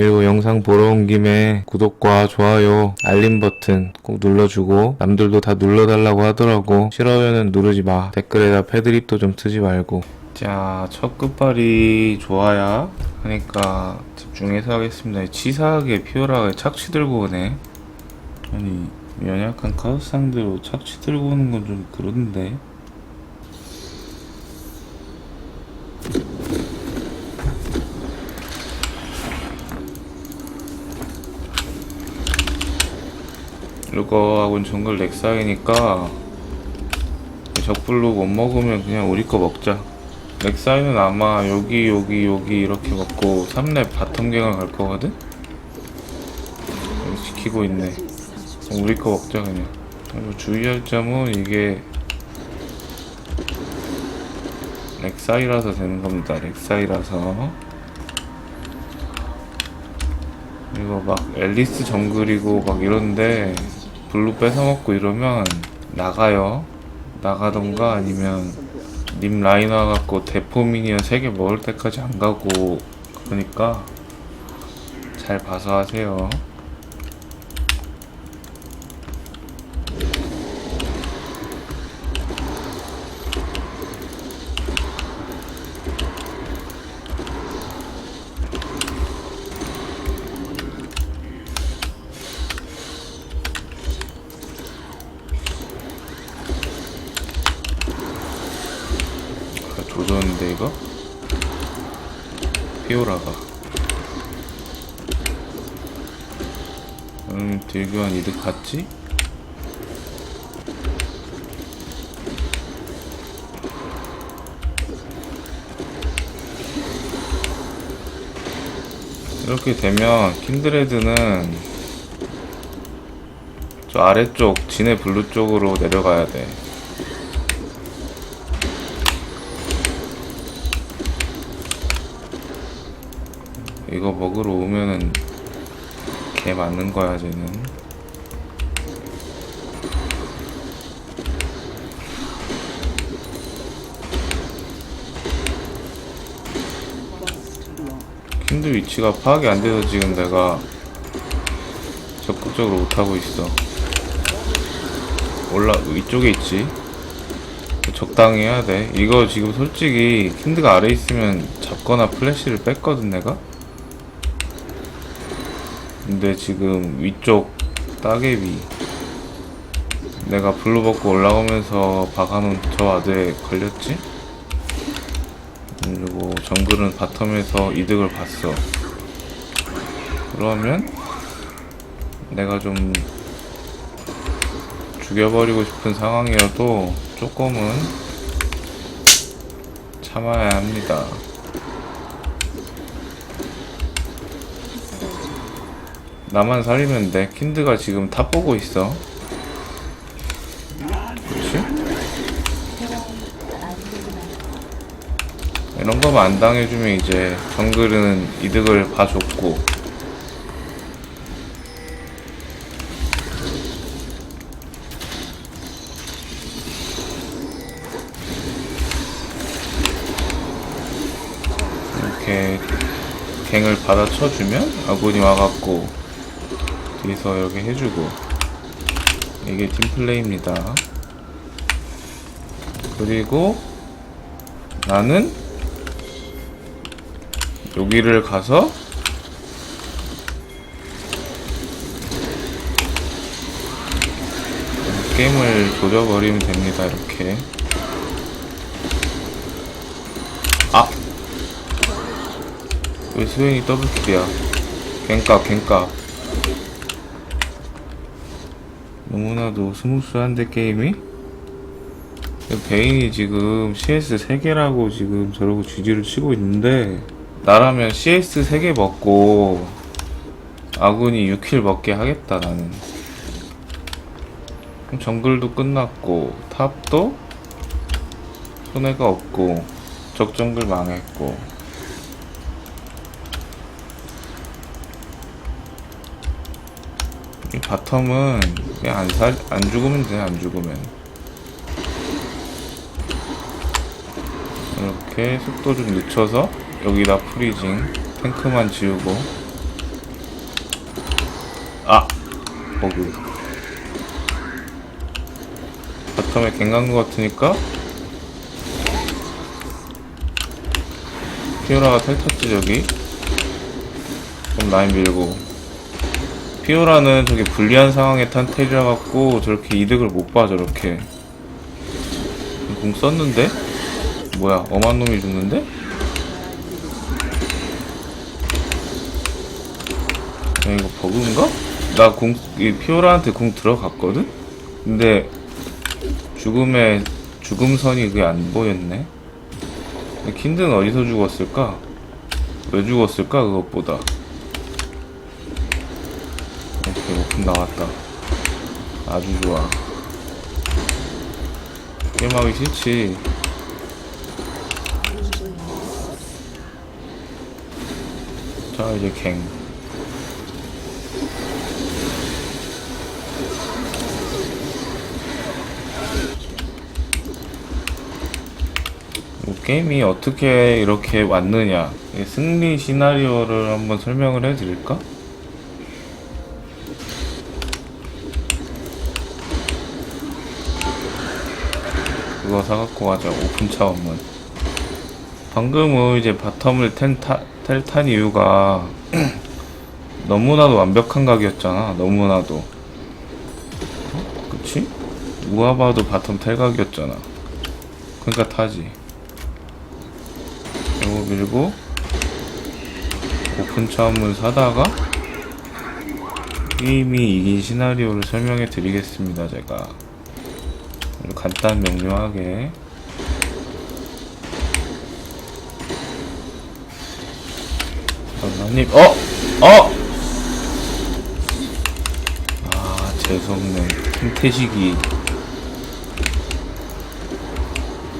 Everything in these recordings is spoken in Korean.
그리고 영상 보러 온 김에 구독과 좋아요, 알림 버튼 꼭 눌러주고 남들도 다 눌러달라고 하더라고. 싫어요는 누르지 마. 댓글에다 패드립도 좀 트지 말고. 자, 첫 끝발이 좋아야 하니까 집중해서 하겠습니다. 치사하게 피오라가 착취 들고 오네. 아니, 연약한 카우스 상대로 착취 들고 오는 건 좀 그런데. 이거하고는 정글 렉사이니까 적불로 못 먹으면 그냥 우리 거 먹자. 렉사이는 아마 여기 여기 여기 이렇게 먹고 3렙 바텀갱을 갈 거거든? 지키고 있네. 우리 거 먹자 그냥. 그리고 주의할 점은 이게 렉사이라서 되는 겁니다. 렉사이라서. 이거 막 앨리스 정글이고 막 이런데 블루 뺏어먹고 이러면 나가요. 나가던가 아니면 님 라인 와갖고 대포 미니언 3개 먹을 때까지 안 가고 그러니까 잘 봐서 하세요. 조졌는데 이거? 피오라가 음 딜교환 이득 봤지? 이렇게 되면 킨드레드는 저 아래쪽 진해 블루 쪽으로 내려가야 돼. 이거 먹으러 오면은 개 맞는 거야 쟤는. 킨드 위치가 파악이 안 돼서 지금 내가 적극적으로 못하고 있어. 올라 위쪽에 있지? 적당히 해야 돼. 이거 지금 솔직히 킨드가 아래 있으면 잡거나 플래시를 뺐거든 내가 근데 지금 위쪽 따개비. 내가 블루 벗고 올라오면서 박아놓은 저 아드에 걸렸지? 그리고 정글은 바텀에서 이득을 봤어. 그러면 내가 좀 죽여버리고 싶은 상황이어도 조금은 참아야 합니다 나만 살리면 돼. 킨드가 지금 탑 보고 있어. 그렇지? 이런 거만 안 당해주면 이제 정글은 이득을 봐줬고 이렇게 갱을 받아쳐주면 아군이 와갖고 뒤에서 이렇게 해주고 이게 팀플레이입니다. 그리고 나는 여기를 가서 게임을 조져버리면 됩니다 이렇게. 아! 왜 수행이 더블킬이야. 갱값 갱값 너무나도 스무스한데 게임이? 베인이 지금 CS 3개라고 지금 저러고 GG를 치고 있는데 나라면 CS 3개 먹고 아군이 6킬 먹게 하겠다 나는. 정글도 끝났고 탑도? 손해가 없고 적정글 망했고 이 바텀은 그냥 안, 살, 안 죽으면 돼, 안 죽으면. 이렇게 속도 좀 늦춰서 여기다 프리징 탱크만 지우고. 아! 버그. 바텀에 갱간 것 같으니까. 피오라가 탈탔지 저기. 그럼 라인 밀고. 피오라는 저기 불리한 상황에 탄 텔이라 갖고 저렇게 이득을 못 봐 저렇게 공 썼는데? 뭐야 엄한 놈이 죽는데? 야 이거 버그인가? 나 공, 이 피오라한테 공 들어갔거든? 근데 죽음의 죽음선이 그게 안 보였네. 킨드는 어디서 죽었을까? 왜 죽었을까 그것보다. 나왔다. 아주 좋아. 게임하기 싫지. 자 이제 갱. 이 게임이 어떻게 이렇게 왔느냐 이 승리 시나리오를 한번 설명을 해드릴까? 그거 사갖고 가자 오픈 차원문. 방금은 이제 바텀을 텔타, 텔탄 이유가 너무나도 완벽한 각이었잖아 너무나도. 어? 그치? 봐도 바텀 텔각이었잖아. 그러니까 타지. 이거 밀고 오픈 차원문 사다가 게임이 이긴 시나리오를 설명해 드리겠습니다 제가 간단 명료하게 전나님 어! 어! 아 재수없네 김태식이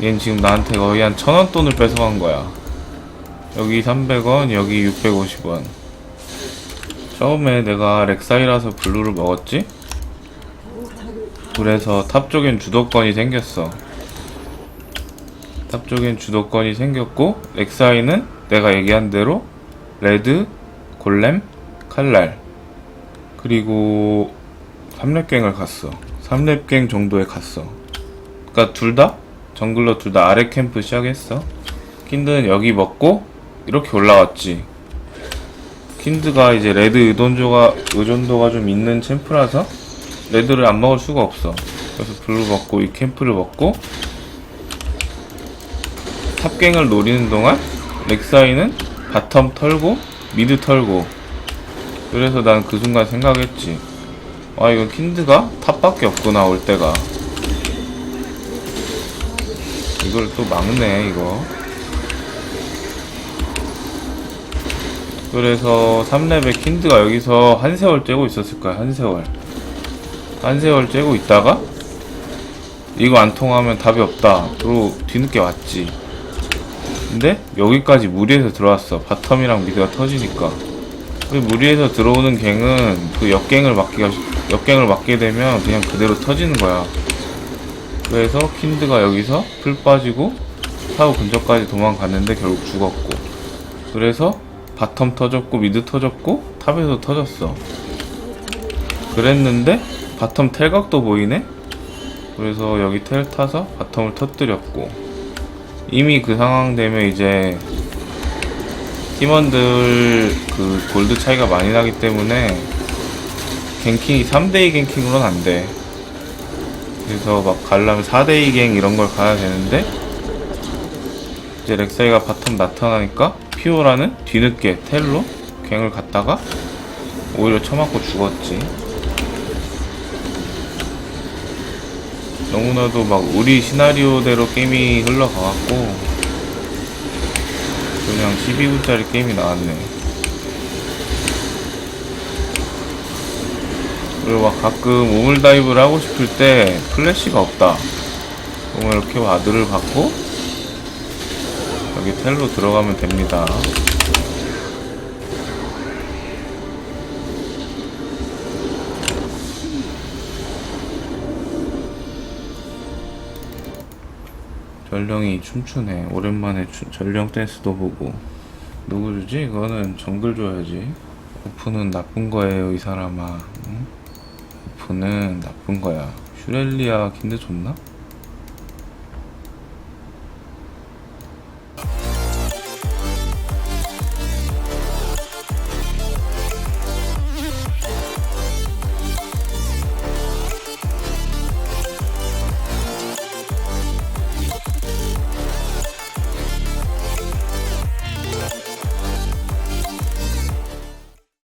얜 지금 나한테 거의 한 천원 돈을 뺏어간 거야 여기 300원 여기 650원 처음에 내가 렉사이라서 블루를 먹었지? 그래서 탑 쪽엔 주도권이 생겼어. 탑 쪽엔 주도권이 생겼고 렉사이는 내가 얘기한 대로 레드, 골렘, 칼날. 그리고 3렙갱을 갔어. 3렙갱 정도에 갔어. 그니까 둘 다? 정글러 둘 다 아래 캠프 시작했어. 킨드는 여기 먹고 이렇게 올라왔지. 킨드가 이제 레드 의존도가, 의존도가 좀 있는 챔프라서 레드를 안 먹을 수가 없어. 그래서 블루 먹고 이 캠프를 먹고 탑갱을 노리는 동안 렉사이는 바텀 털고 미드 털고. 그래서 난 그 순간 생각했지. 아 이건 킨드가 탑밖에 없구나 올 때가. 이걸 또 막네 이거. 그래서 3렙에 킨드가 여기서 한 세월 째고 있었을 거야 한 세월 한 세월 째고 있다가 이거 안 통하면 답이 없다. 그리고 뒤늦게 왔지. 근데 여기까지 무리해서 들어왔어. 바텀이랑 미드가 터지니까. 그 무리해서 들어오는 갱은 그 역갱을 막기가 역갱을 막게 되면 그냥 그대로 터지는 거야. 그래서 킨드가 여기서 풀 빠지고 타워 근처까지 도망갔는데 결국 죽었고. 그래서 바텀 터졌고 미드 터졌고 탑에서 터졌어. 그랬는데 바텀 텔각도 보이네 그래서 여기 텔 타서 바텀을 터뜨렸고 이미 그 상황 되면 이제 팀원들 그 골드 차이가 많이 나기 때문에 갱킹이 3대2 갱킹으로는 안 돼. 그래서 막 가려면 4대2 갱 이런 걸 가야 되는데 이제 렉사이가 바텀 나타나니까 피오라는 뒤늦게 텔로 갱을 갔다가 오히려 쳐맞고 죽었지. 너무나도 막 우리 시나리오대로 게임이 흘러가갖고 그냥 12분짜리 게임이 나왔네. 그리고 막 가끔 우물 다이브를 하고 싶을 때 플래시가 없다. 그러면 이렇게 와드를 받고 여기 텔로 들어가면 됩니다. 전령이 춤추네. 오랜만에 추- 전령 댄스도 보고. 누구 주지? 이거는 정글 줘야지. 오프는 나쁜 거예요, 이 사람아. 응? 버프는 나쁜 거야 슈렐리아 킨드 좋나?